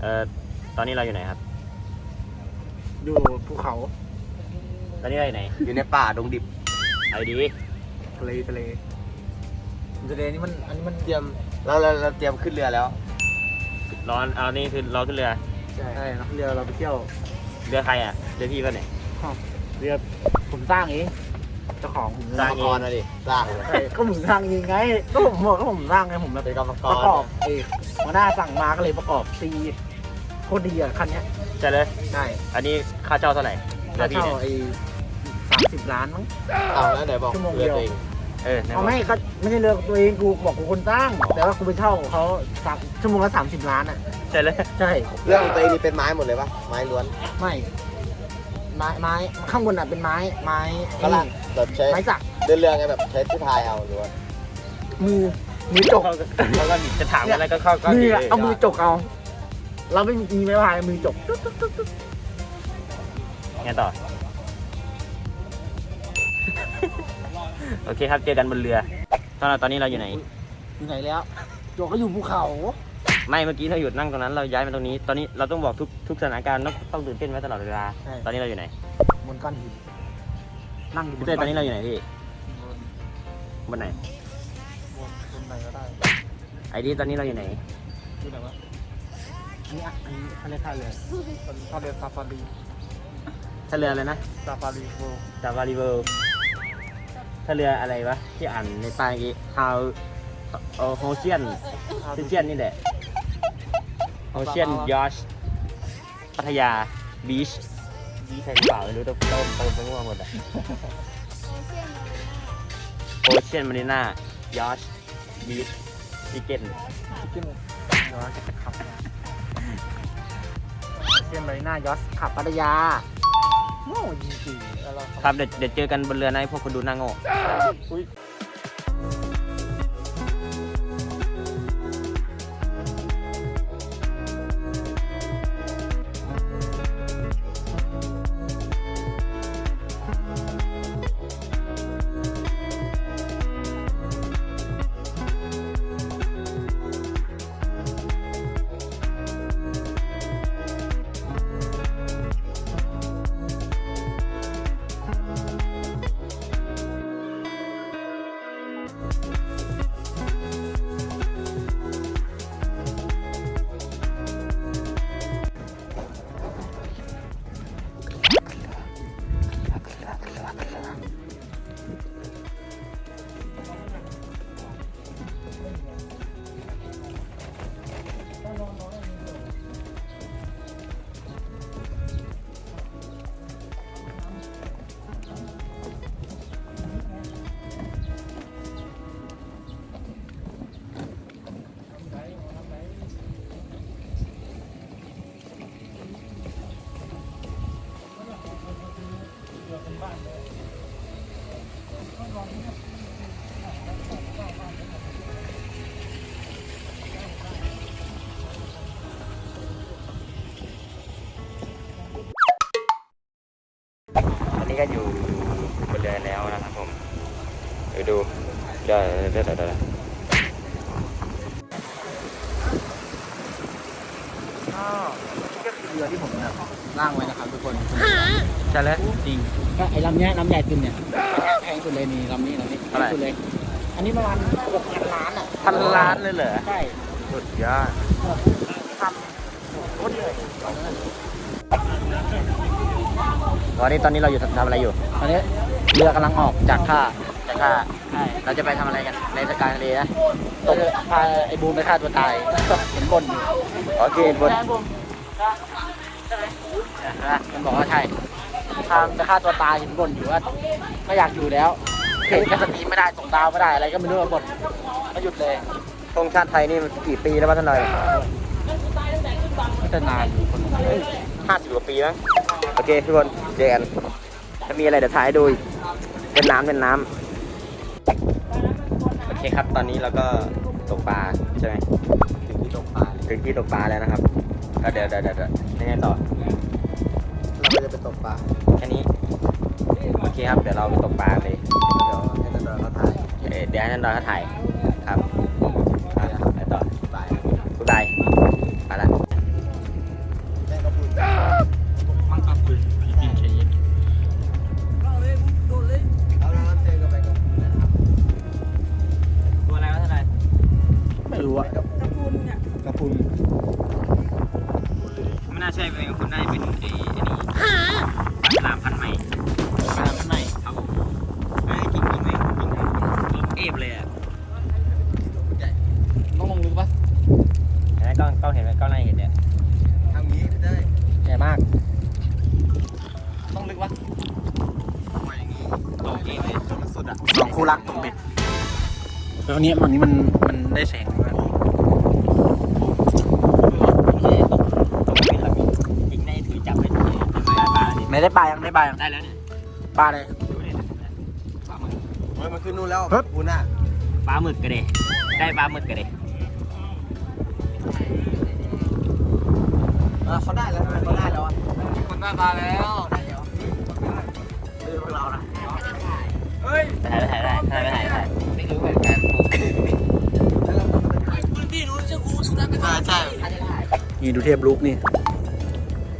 เอ่อตอนนี้เราอยู่ไหนครับ อยู่ภูเขาตอนนี้เราอยู่ไหนอยู่ในป่าดงดิบเอาดีทะเลทะเลทะเลนี่มันอันนี้มันเตรียมเราเราเราเตรียมขึ้นเรือแล้ว ร้อนเอานี่คือเราขึ้นเรือใช่นะเรือเราไปเที่ยวเรือใครอะเรือพี่ป่ะเนี่ยเรือผมสร้างเองเจ้าของผมสร้างกรรมกรนะดิสร้างเลยใช่ก็ผมสร้างเองไงก็ผมบอกก็ผมสร้างไงผมแบบเป็นกรรมกปรระกอบเองหัวหน้าสั่งมาก็เลยประกอบซี โคตรดีอะคันเนี้ยใช่เลย ใช่อันนี้ค่าเช่าเท่าไหร่เรืค่าอพี่เช่าเนี่ยไอ้สามสิบล้านมั้ง เอาแล้วไหนบอกชั่วโมงเรือเดียวตัวเองเออไหนบเอาอกไม่ก็ไม่ใช่เรือตัวเองกูบอกกูคนสร้างแต่ว่ากูไปเช่าเขาสามชั่วโมงละสามสิบล้านอะใช่เลยใช่เรื่องของตัวเองนี่เป็นไม้หมดเลยปะไม้ล้วนไม่ไม้ไม้ข้างบนอะเป็นไม้ไม้ก็ล่างแบบใช้ไม้สักเดินเรือไงแบบใช้ที่พายเอาหรือว่ามือมือจกเขาเขาก็จะถามอะไรก็เข้าก็มืดีออะเอามือจกเอา เราไม่มีไม้พายมือจกตึ๊กตึ๊กตึ๊กตึ๊กไงต่อ โอเคครับเจอกันบนเรือ ตอนตอนนี้เราอยู่ไหน อยู่ไหนแล้วจกก็อยู่ภูเขา ไม่เมื่อกี้เราหยุดนั่งตรงนั้นเราย้ายมาตรงนี้ ตอนนี้เราต้องบอกทุกทุกสถานการณ์ต้องต้องตื่นเต้นไว้ตลอดเวลา ใช่ ตอนนี้เราอยู่ไหนบนก้อนหินนั่งอยู่บพี่นเต้ยตก้อนนี้เราอยู่ไหนพี่บนบนไหนบนไหนก็ได้ไอ้ดีตอนนี้เราอยู่ไหนที่ไหนวะ อันนี้อะอันนี้เขาเรียกท่าเรือท่าเรือซาฟารีท่าเรืออะไรนะซาฟารีโวซาฟารีเวิลด์ท่าเรืออะไรวะ ที่อ่านในป้ายเมื่อกี้ how เออโฮเชียนซิเชียนนี่แหละโฮเชียนยอชพัทยาบีชบีชใช่หรือเปล่าไม่รู้ต้องเติมเติมไปมั่วหมดอะโอเชียนมารีนายอชบีชซิเกนชิคเก้นยอสขับเซีย นมารีน่ายอสขับพัทยาโง่จริงๆแล้วเราครับเดี๋ยวเดี๋ยวเจอกันบนเรือนะให้พวกคุณดูหน้าโง่ อุ้ย นนี้ก็อยู่บนเรือแล้วนะครับผมเดี๋ยวดูเดี๋ยวเดี๋ยวเดี๋ยวเดี๋ยวก็ก็คือเรือที่ผมแบบร่างไว้นะครับทุกคนใช่แล้วจริงก็ไอ้ลำเนี้ยลำใหญ่สุดเนี่ยแพงสุดเลยนี่ลำนี้ลำนี้เท่าไหร่แพงสุดเลย อันนี้ประมาณหกพันล้านอะพันล้านเลยเหรอใช่สุดยอดทำโคตรเหนื่อย ตอนนั้นอะวันนี้ตอนนี้เราอยู่ทำอะไรอยู่ ตอนนี้เรือกำลังออกจากท่าจากท่าใช่เราจะไปทำอะไรกันในสกายทะเลนะเราจะพาไอ้บูมไปฆ่าตัวตายเห็นบนอยู่โอเคบนใช่บูมใช่ไหมมันบอกว่าใช่พาไปฆ่าตัวตายเห็นบนอยู่ว่าไม่อยากอยู่แล้วเพจก็สตรีมไม่ได้ส่งดาวไม่ได้อะไรก็ไม่รู้ว่าบนก็หยุดเลยธงชาติไทยนี่มันกี่ปีแล้ววะท่านนายก็จะนานอยู่คนห้าสิบกว่าปีมั้งโอ เคทุกคนเจอกันถ้ามีอะไรเดี๋ยวถ่ายให้ดูอีกเป็นน้ำเป็นน้ำโอเคครับ ตอนนี้เราก็ตกปลาใช่ไหมถึงที่ตกปลาเลยถึงที่ตกปลาแล้วนะครับก็เดี๋ยวเดี๋ยวเดี๋ยวเดี๋ยวยังไงต่อเราก็จะไปตกปลาแค่นี้โอเคครับ เดี๋ยวเราไปตกปลาเลยเดี๋ยวให้ตำรวจเขาถ่ายเอ่อเดี๋ยวให้นันดอยเขาถ่ายครับไปต่อปลายบ๊ายบาย กิ่งเอฟเลยอะต้องลงลึกปะเห็นไหมกล้องกล้องเห็นไหมกล้องน่าเห็นเนี่ยทำงี้ได้ใหญ่มาก ต้องลึกปะปล่อยอย่างงี้ตกเองเลยจนมันสุดอะสองคู่รักของเบ็ดแล้วนี้มันนี้มันมันได้แสงมากไม่ได้ตกตกเป็นระเบียบยิงได้ถือจับไปได้ปลาเนี่ยไม่ได้ปลายังได้ปลายังได้แล้วเนี่ยปลาเลย ดูเลยปลาหมึก เฮ้ ยมันขึ้นนู่นแล้วปึ๊บกูน่ะปลาหมึกกันเลยได้ปลาหมึกกันเลยเออเขาได้แล้วทำไมเขาได้แล้วอะคนได้ปลาแล้วถ่ายได้ถ่ายได้ถ่ายได้ถ่ายได้ไม่รู้เหมือนกันใช่ใช่นี่ดูเทพลุกนี่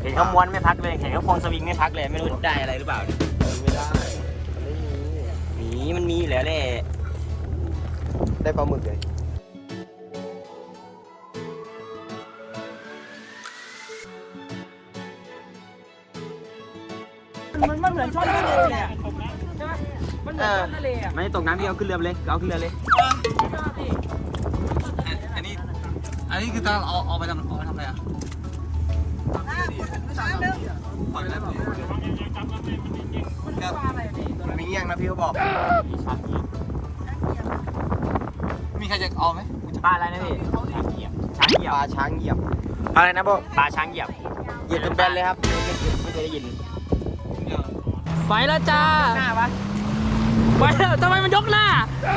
เห็นเขาม้วนไม่พักเลยเห็นเขาควงสวิงไม่พักเลยไม่รู้ได้อะไรหรือเปล่าเนี่ย ได้ปลาหมึกเลยมันมันเหมือนช่อนทะเลเลยอะใช่ไหมมันเหมือนช่อนทะเลอะไม่ได้ตกน้ำพี่เอาขึ้นเรือไปเลยเอาขึ้นเรือเลยชอบดิอันนี้ อันนี้คือตาเอาเอาไปทำเอาไปทำอะไรอะปล่อยแล้วมันมีเงี้ยงนะพี่เขาบอกมี ใครจะเอาไหมปลาอะไรนะพี่ช้างเหยียบช้างเหยียปบลาช้างเหยียบ อะไรนะโบปลาช้างเหยียบเหยียบเป็นแบนเลยครับไม่เคยได้ยินไปแล้วจ้าหน้าวะไปแล้วทำไมมันยกหน้า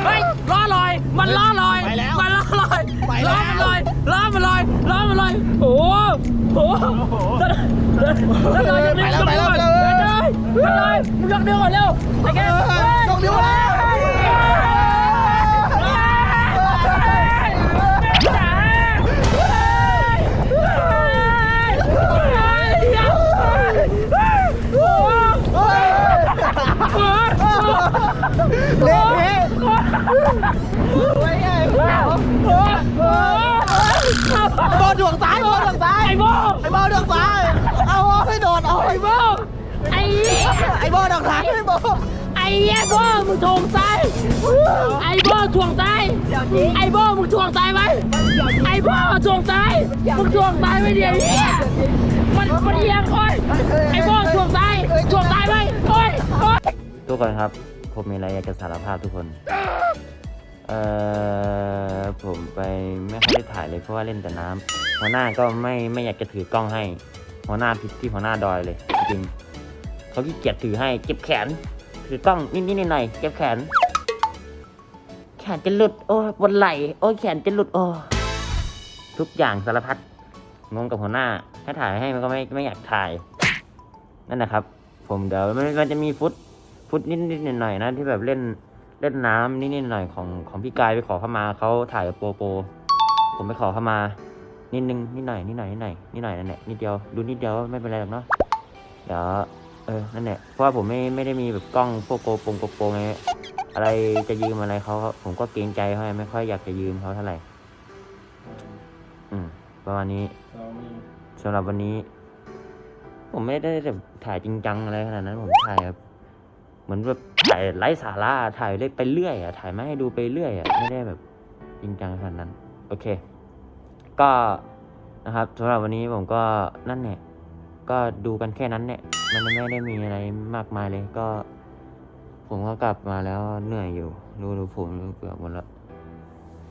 เฮ้ยล้อลอย มันล้อลอยมันล้อลอยล้อมันลอยล้อมันลอยล้อมันลอยโอ้โหโอ้โหแล้วเรายกนิ้วก่อนเดี๋ยวเดี๋ยวเดี๋ยวเลยมึงยกนิ้วก่อนเร็วไอ้แก เละบอลดวงซ้ายบอลดวงซ้ายไอ้บอลไอ้บอลดวงซ้าย เอาให้โดนเอาไอ้บอลไอ้ไอ้บอลดวงซ้ายไอ้บอลไอ้เหี้ยบอลมึงทวงซ้ายไอ้บอลทวงซ้ายไอ้บอลมึงทวงซ้ายไหมไอ้บอลทวงซ้ายมึงทวงซ้ายไหมเดี๋ยวนี้มันมันเอียงโอ้ยไอ้บอลทวงซ้ายทวงซ้ายไหมโอ้ยโอ้ยทุกคนครับ ผมมีอะไรอยากจะสารภาพทุกคน เอ่อผมไปไม่ค่อยได้ถ่ายเลยเพราะว่าเล่นแต่น้ำหัวหน้าก็ไม่ไม่อยากจะถือกล้องให้ หัวหน้าผิดที่หัวหน้าดอยเลย จริงเขาขี้เกียจถือให้เก็บแขน ถือกล้องนิดๆหน่อยๆเก็บแขน แขนจะหลุด โอ้ยบนไหล่โอ้ยแขนจะหลุดโอ้ทุกอย่างสารพัดงงกับหัวหน้าให้ถ่ายให้มันก็ไม่ไม่อยากถ่าย นั่นนะครับ ผมเดี๋ยวมันมันจะมีฟุต ฟุตนิดนิดๆหน่อยๆนะที่แบบเล่นเล่นน้ำนิดนิดๆหน่อยๆของของพี่กายไปขอเข้ามาเขาถ่ายกับโปโป ผมไปขอเข้ามานิดนึงนิดหน่อยนิดหน่อยนิดหน่อยนิดหน่อยนั่นแหละนิดเดียวดูนิดเดียวไม่เป็นไรหรอกเนาะเดี๋ยวเออนั่นแหละเพราะว่าผมไม่ไม่ได้มีแบบกล้องพวกโกโปงโกโปรไงอะไรจะยืมอะไรเขาผมก็เกรงใจเขาไงไม่ค่อยอยากจะยืมเขาเท่าไหร่อืมประมาณนี้สำหรับวันนี้ ผมไม่ได้แบบถ่ายจริงจังอะไรขนาดนั้นผมถ่ายแบบ เหมือนแบบถ่ายไร้สาระถ่ายเล่ไปเรื่อยอะถ่ายมาให้ดูไปเรื่อยอะไม่ได้แบบจริงจังขนาดนั้น โอเค ก็นะครับสำหรับวันนี้ผมก็นั่นแหละก็ดูกันแค่นั้นเนี่ยมันไม่ได้มีอะไรมากมายเลยก็ ผมก็กลับมาแล้วเหนื่อยอยู่ดูดูผมดูเกือบหมดแล้ว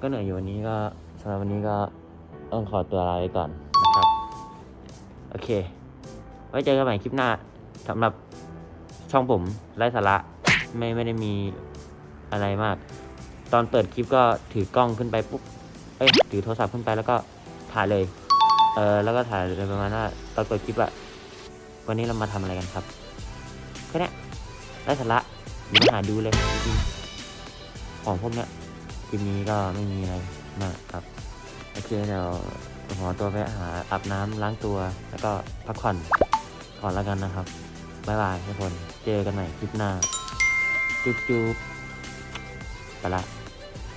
ก็เหนื่อยอยู่วันนี้ก็สำหรับวันนี้ก็ต้องขอตัวลาไปก่อนนะครับ โอเค ไว้เจอกันใหม่คลิปหน้าสำหรับ ช่องผมไร้สาระไม่ไม่ได้มีอะไรมาก ตอนเปิดคลิปก็ถือกล้องขึ้นไปปุ๊บเอ้ยถือโทรศัพท์ขึ้นไปแล้วก็ถ่ายเลย เออแล้วก็ถ่ายเลยประมาณว่าตอนเปิดคลิปอะวันนี้เรามาทำอะไรกันครับแค่นี้ไร้สาระอย่าหาดูเลยจริงของพวกเนี้ยคลิปนี้ก็ไม่มีอะไรมากครับโอเคเดี๋ยวขอตัวไปหาอาบน้ำล้างตัว แล้วก็พักผ่อนก่อนแล้วกันนะครับบ๊ายบายทุกคน เจอกันใหม่คลิปหน้า จุ๊บจุ๊บไปละ